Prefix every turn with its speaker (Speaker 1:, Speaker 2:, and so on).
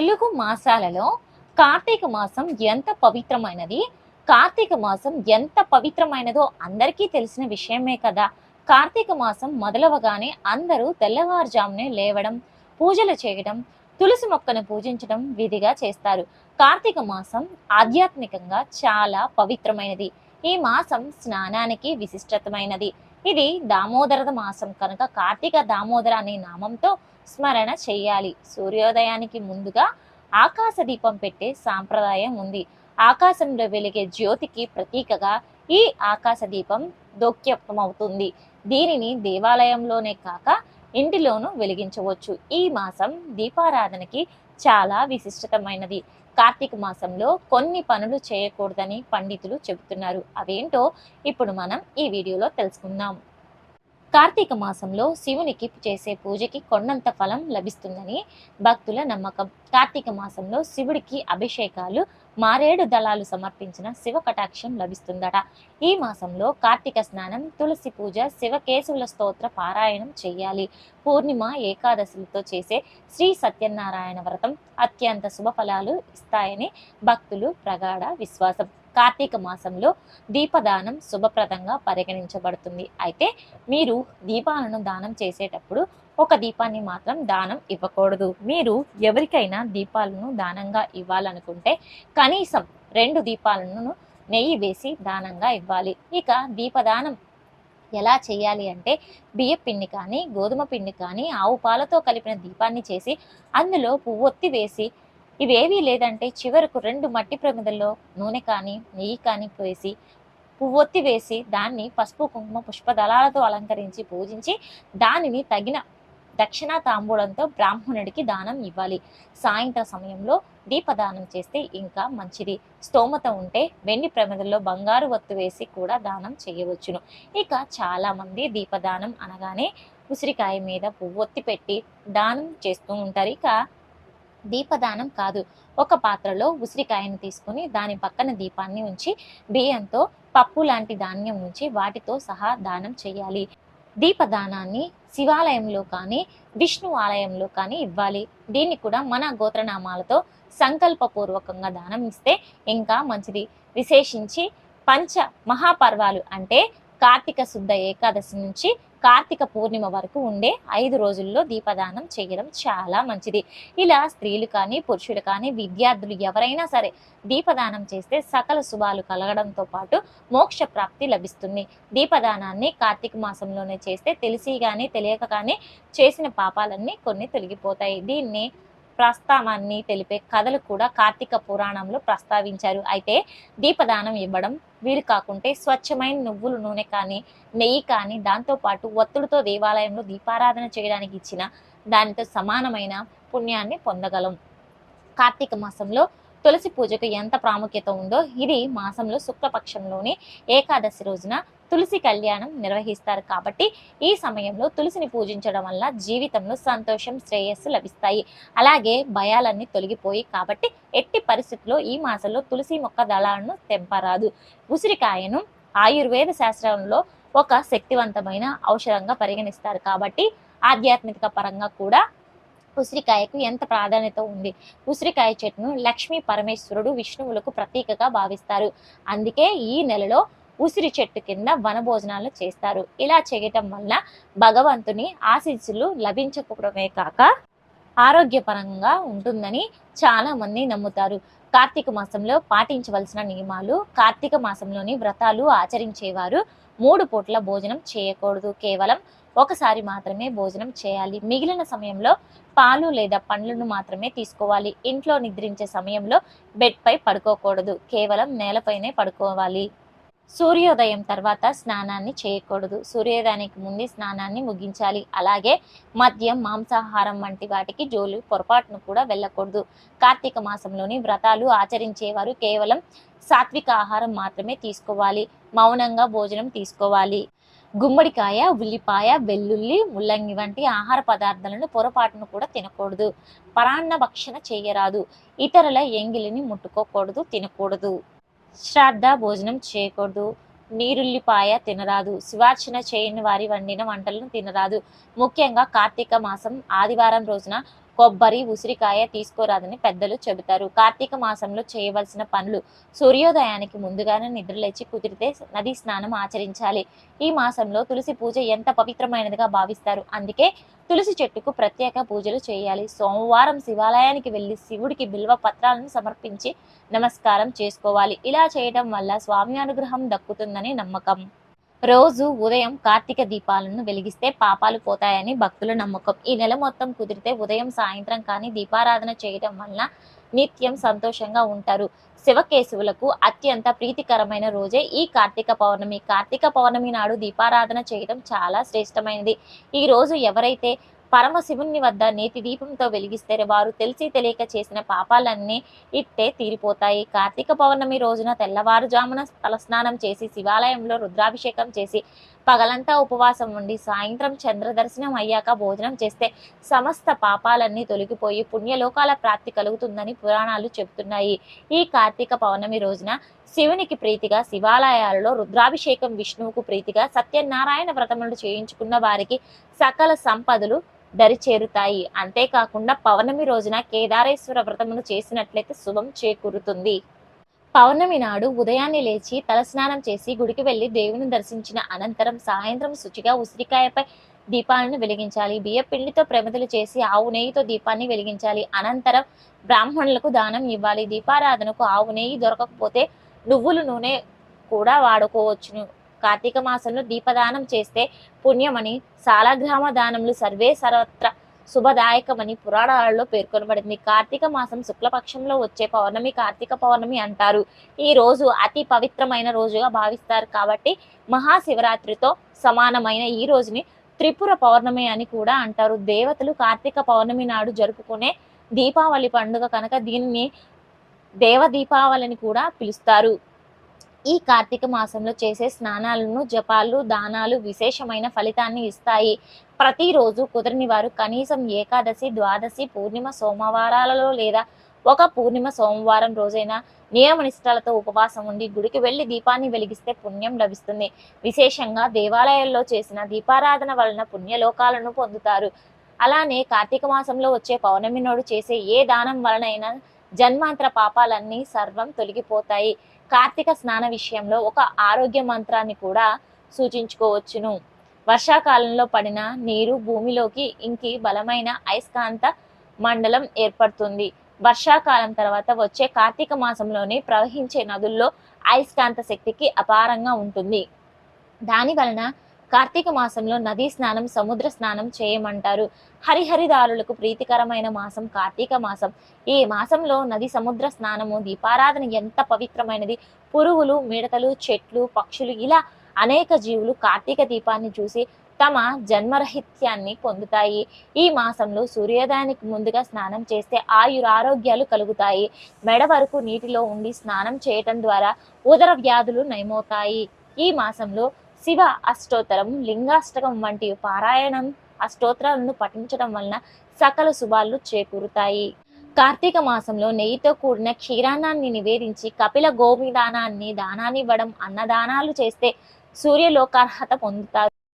Speaker 1: తెలుగు మాసాలలో కార్తీక మాసం ఎంత పవిత్రమైనది కార్తీక మాసం ఎంత పవిత్రమైనదో అందరికీ తెలిసిన విషయమే కదా. కార్తీక మాసం మొదలవగానే అందరూ తెల్లవారుజామునే లేవడం పూజలు చేయడం తులసి మొక్కను పూజించడం విధిగా చేస్తారు. కార్తీక మాసం ఆధ్యాత్మికంగా చాలా పవిత్రమైనది. ఈ మాసం స్నానానికి విశిష్టతమైనది. ఇది దామోదర మాసం. కనుక కార్తీక దామోదర అనే నామంతో స్మరణ చేయాలి. సూర్యోదయానికి ముందుగా ఆకాశ దీపం పెట్టే సాంప్రదాయం ఉంది. ఆకాశంలో వెలిగే జ్యోతికి ప్రతీకగా ఈ ఆకాశ దీపం దోక్యప్తమవుతుంది దీనిని దేవాలయంలోనే కాక ఇంటిలోనూ వెలిగించవచ్చు. ఈ మాసం దీపారాధనకి చాలా విశిష్టతమైనది కార్తీక మాసంలో కొన్ని పనులు చేయకూడదని పండితులు చెబుతున్నారు. అవేంటో ఇప్పుడు మనం ఈ వీడియోలో తెలుసుకుందాం. కార్తీక మాసంలో శివునికి చేసే పూజకి కొండంత ఫలం లభిస్తుందని భక్తుల నమ్మకం. కార్తీక మాసంలో శివుడికి అభిషేకాలు మారేడు దళాలు సమర్పించిన శివ కటాక్షం లభిస్తుందట. ఈ మాసంలో కార్తీక స్నానం తులసి పూజ శివకేశవుల స్తోత్ర పారాయణం చేయాలి. పూర్ణిమ ఏకాదశులతో చేసే శ్రీ సత్యనారాయణ వ్రతం అత్యంత శుభ ఫలాలు ఇస్తాయని భక్తులు ప్రగాఢ విశ్వాసం. కార్తీక మాసంలో దీపదానం శుభప్రదంగా పరిగణించబడుతుంది. అయితే మీరు దీపాలను దానం చేసేటప్పుడు ఒక దీపాన్ని మాత్రం దానం ఇవ్వకూడదు. మీరు ఎవరికైనా దీపాలను దానంగా ఇవ్వాలనుకుంటే కనీసం రెండు దీపాలను నెయ్యి వేసి దానంగా ఇవ్వాలి. ఇక దీపదానం ఎలా చేయాలి అంటే బియ్య పిండి కానీ గోధుమ పిండి కానీ ఆవు పాలతో కలిపిన దీపాన్ని చేసి అందులో పువ్వొత్తి వేసి ఇవేవీ లేదంటే చివరకు రెండు మట్టి ప్రమిదల్లో నూనె కానీ నెయ్యి కానీ పోసి పువ్వొత్తి వేసి దాన్ని పసుపు కుంకుమ పుష్పదళాలతో అలంకరించి పూజించి దానిని తగిన దక్షిణ తాంబూలంతో బ్రాహ్మణుడికి దానం ఇవ్వాలి. సాయంత్రం సమయంలో దీపదానం చేస్తే ఇంకా మంచిది. స్తోమత ఉంటే వెండి ప్రమిదల్లో బంగారు ఒత్తు వేసి కూడా దానం చేయవచ్చును. ఇక చాలా మంది దీపదానం అనగానే ఉసిరికాయ మీద పువ్వొత్తి పెట్టి దానం చేస్తూ ఉంటారు. ఇక దీపదానం కాదు. ఒక పాత్రలో ఉసిరికాయను తీసుకొని దాని పక్కన దీపాన్ని ఉంచి బియ్యంతో పప్పు లాంటి ధాన్యం ఉంచి వాటితో సహా దానం చేయాలి. దీపదానాన్ని శివాలయంలో కానీ విష్ణు ఆలయంలో కానీ ఇవ్వాలి. దీన్ని కూడా మన గోత్రనామాలతో సంకల్పపూర్వకంగా దానం ఇస్తే ఇంకా మంచిది. విశేషించి పంచ మహాపర్వాలు అంటే కార్తీక శుద్ధ ఏకాదశి నుంచి కార్తీక పూర్ణిమ వరకు ఉండే ఐదు రోజుల్లో దీపదానం చేయడం చాలా మంచిది. ఇలా స్త్రీలు కానీ పురుషులు కానీ విద్యార్థులు ఎవరైనా సరే దీపదానం చేస్తే సకల శుభాలు కలగడంతో పాటు మోక్ష ప్రాప్తి లభిస్తుంది. దీపదానాన్ని కార్తీక మాసంలోనే చేస్తే తెలిసి కానీ తెలియక కానీ చేసిన పాపాలన్నీ కొన్ని తొలగిపోతాయి. దీన్ని ప్రస్తావాన్ని తెలిపే కథలు కూడా కార్తీక పురాణంలో ప్రస్తావించారు. అయితే దీపదానం ఇవ్వడం వీలు కాకుంటే స్వచ్ఛమైన నువ్వుల నూనె కానీ నెయ్యి కానీ దాంతోపాటు ఒత్తులతో దేవాలయంలో దీపారాధన చేయడానికి ఇచ్చిన దానితో సమానమైన పుణ్యాన్ని పొందగలం. కార్తీక మాసంలో తులసి పూజకు ఎంత ప్రాముఖ్యత ఉందో ఇది మాసంలో శుక్లపక్షంలోని ఏకాదశి రోజున తులసి కళ్యాణం నిర్వహిస్తారు కాబట్టి ఈ సమయంలో తులసిని పూజించడం వల్ల జీవితంలో సంతోషం శ్రేయస్సు లభిస్తాయి. అలాగే భయాలన్నీ తొలగిపోయి కాబట్టి ఎట్టి పరిస్థితుల్లో ఈ మాసంలో తులసి మొక్క దళాలను తెంపరాదు. ఉసిరికాయను ఆయుర్వేద శాస్త్రంలో ఒక శక్తివంతమైన ఔషధంగా పరిగణిస్తారు కాబట్టి ఆధ్యాత్మిక పరంగా కూడా ఉసిరికాయకు ఎంత ప్రాధాన్యత ఉంది? ఉసిరికాయ చెట్టును లక్ష్మీ పరమేశ్వరుడు విష్ణువులకు ప్రతీకగా భావిస్తారు. అందుకే ఈ నెలలో ఉసిరి చెట్టు కింద వనభోజనాలు చేస్తారు. ఇలా చేయటం వల్ల భగవంతుని ఆశీస్సులు లభించకపోవడమే కాక ఆరోగ్యపరంగా ఉంటుందని చాలా మంది నమ్ముతారు. కార్తీక మాసంలో పాటించవలసిన నియమాలు కార్తీక మాసంలోని వ్రతాలు ఆచరించేవారు మూడు పూట్ల భోజనం చేయకూడదు. కేవలం ఒకసారి మాత్రమే భోజనం చేయాలి. మిగిలిన సమయంలో పాలు లేదా పండ్లను మాత్రమే తీసుకోవాలి. ఇంట్లో నిద్రించే సమయంలో బెడ్ పై పడుకోకూడదు. కేవలం నేలపైనే పడుకోవాలి. సూర్యోదయం తర్వాత స్నానాన్ని చేయకూడదు. సూర్యోదయానికి ముందే స్నానాన్ని ముగించాలి. అలాగే మద్యం మాంసాహారం వంటి వాటికి జోలు పొరపాటును కూడా వెళ్ళకూడదు. కార్తీక మాసంలోని వ్రతాలు ఆచరించేవారు కేవలం సాత్విక ఆహారం మాత్రమే తీసుకోవాలి. మౌనంగా భోజనం తీసుకోవాలి. గుమ్మడికాయ ఉల్లిపాయ వెల్లుల్లి ముల్లంగి వంటి ఆహార పదార్థాలను పొరపాటును కూడా తినకూడదు. పరాన్న భక్షణ చేయరాదు. ఇతరుల ఎంగిలిని ముట్టుకోకూడదు తినకూడదు. శ్రాద్ధ భోజనం చేయకూడదు. నీరుల్లిపాయ తినరాదు. శివార్చన చేయని వారి వండిన వంటలను తినరాదు. ముఖ్యంగా కార్తీక మాసం ఆదివారం రోజున కొబ్బరి ఉసిరికాయ తీసుకోరాదని పెద్దలు చెబుతారు. కార్తీక మాసంలో చేయవలసిన పనులు సూర్యోదయానికి ముందుగానే నిద్రలేచి కుదిరితే నది స్నానం ఆచరించాలి. ఈ మాసంలో తులసి పూజ ఎంత పవిత్రమైనదిగా భావిస్తారు? అందుకే తులసి చెట్టుకు ప్రత్యేక పూజలు చేయాలి. సోమవారం శివాలయానికి వెళ్ళి శివుడికి బిల్వ పత్రాలను సమర్పించి నమస్కారం చేసుకోవాలి. ఇలా చేయడం వల్ల స్వామి అనుగ్రహం దక్కుతుందని నమ్మకం. రోజు ఉదయం కార్తీక దీపాలను వెలిగిస్తే పాపాలు పోతాయని భక్తుల నమ్మకం. ఈ నెల మొత్తం కుదిరితే ఉదయం సాయంత్రం కానీ దీపారాధన చేయడం వలన నిత్యం సంతోషంగా ఉంటారు. శివకేశవులకు అత్యంత ప్రీతికరమైన రోజే ఈ కార్తీక పౌర్ణమి. కార్తీక పౌర్ణమి నాడు దీపారాధన చేయడం చాలా శ్రేష్టమైనది. ఈ రోజు ఎవరైతే పరమశివుని వద్ద నేతి దీపంతో వెలిగిస్తే వారు తెలిసి తెలియక చేసిన పాపాలన్నీ ఇట్టే తీరిపోతాయి. కార్తీక పౌర్ణమి రోజున తెల్లవారుజామున తలస్నానం చేసి శివాలయంలో రుద్రాభిషేకం చేసి పగలంతా ఉపవాసం ఉండి సాయంత్రం చంద్ర దర్శనం అయ్యాక భోజనం చేస్తే సమస్త పాపాలన్నీ తొలగిపోయి పుణ్యలోకాల ప్రాప్తి కలుగుతుందని పురాణాలు చెబుతున్నాయి. ఈ కార్తీక పౌర్ణమి రోజున శివునికి ప్రీతిగా శివాలయాలలో రుద్రాభిషేకం విష్ణువుకు ప్రీతిగా సత్యనారాయణ వ్రతములు చేయించుకున్న వారికి సకల సంపదలు దరిచేరుతాయి. అంతేకాకుండా పౌర్ణమి రోజున కేదారేశ్వర వ్రతమును చేసినట్లయితే శుభం చేకూరుతుంది. పౌర్ణమి నాడు ఉదయాన్నే లేచి తలస్నానం చేసి గుడికి వెళ్ళి దేవుని దర్శించిన అనంతరం సాయంత్రం శుచిగా ఉసిరికాయపై దీపాలను వెలిగించాలి. బియ్య పిండితో ప్రమిదలు చేసి ఆవు నెయ్యితో దీపాన్ని వెలిగించాలి. అనంతరం బ్రాహ్మణులకు దానం ఇవ్వాలి. దీపారాధనకు ఆవు నెయ్యి దొరకకపోతే నువ్వుల నూనె కూడా వాడుకోవచ్చును. కార్తీక మాసంలో దీపదానం చేస్తే పుణ్యమని సాలగ్రామ దానములు సర్వే సర్వత్ర శుభదాయకమని పురాణాలలో పేర్కొనబడింది. కార్తీక మాసం శుక్లపక్షంలో వచ్చే పౌర్ణమి కార్తీక పౌర్ణమి అంటారు. ఈ రోజు అతి పవిత్రమైన రోజుగా భావిస్తారు కాబట్టి మహాశివరాత్రితో సమానమైన ఈ రోజుని త్రిపుర పౌర్ణమి అని కూడా అంటారు. దేవతలు కార్తీక పౌర్ణమి నాడు జరుపుకునే దీపావళి పండుగ కనుక దీనిని దేవ దీపావళిని కూడా పిలుస్తారు. ఈ కార్తీక మాసంలో చేసే స్నానాలను జపాలు దానాలు విశేషమైన ఫలితాన్ని ఇస్తాయి. ప్రతిరోజు కుదరని వారు కనీసం ఏకాదశి ద్వాదశి పూర్ణిమ సోమవారాలలో లేదా ఒక పూర్ణిమ సోమవారం రోజైనా నియమనిష్టాలతో ఉపవాసం ఉండి గుడికి వెళ్ళి దీపాన్ని వెలిగిస్తే పుణ్యం లభిస్తుంది. విశేషంగా దేవాలయాల్లో చేసిన దీపారాధన వలన పుణ్యలోకాలను పొందుతారు. అలానే కార్తీక మాసంలో వచ్చే పౌర్ణమి నాడు చేసే ఏ దానం వలనైనా జన్మాంతర పాపాలన్నీ సర్వం తొలగిపోతాయి. కార్తీక స్నాన విషయంలో ఒక ఆరోగ్య మంత్రాన్ని కూడా సూచించుకోవచ్చును. వర్షాకాలంలో పడిన నీరు భూమిలోకి ఇంకి బలమైన అయస్కాంత మండలం ఏర్పడుతుంది. వర్షాకాలం తర్వాత వచ్చే కార్తీక మాసంలోనే ప్రవహించే నదుల్లో అయస్కాంత శక్తికి అపారంగా ఉంటుంది. దాని వలన కార్తీక మాసంలో నదీ స్నానం సముద్ర స్నానం చేయమంటారు. హరిహరిదారులకు ప్రీతికరమైన మాసం కార్తీక మాసం. ఈ మాసంలో నది సముద్ర స్నానము దీపారాధన ఎంత పవిత్రమైనది. పురుగులు మిడతలు చెట్లు పక్షులు ఇలా అనేక జీవులు కార్తీక దీపాన్ని చూసి తమ జన్మరహిత్యాన్ని పొందుతాయి. ఈ మాసంలో సూర్యోదయానికి ముందుగా స్నానం చేస్తే ఆయురారోగ్యాలు కలుగుతాయి. మెడ వరకు నీటిలో ఉండి స్నానం చేయటం ద్వారా ఉదర వ్యాధులు నయమవుతాయి. ఈ మాసంలో శివ అష్టోత్తరం లింగాష్టకం వంటి పారాయణం అష్టోత్తరాలను పఠించడం వలన సకల శుభాలు చేకూరుతాయి. కార్తీక మాసంలో నెయ్యితో కూడిన క్షీరాన్నాన్ని నివేదించి కపిల గోవిదానాన్ని దానాన్ని ఇవ్వడం అన్నదానాలు చేస్తే సూర్యలోకార్హత పొందుతారు.